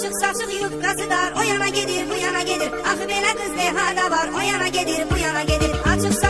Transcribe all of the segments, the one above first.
Açık saçık yufkası dar. O yana gelir bu yana gelir. Ah bela kız ne hala var? O yana gelir bu yana gelir. Açık saçık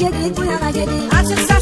magedi, get it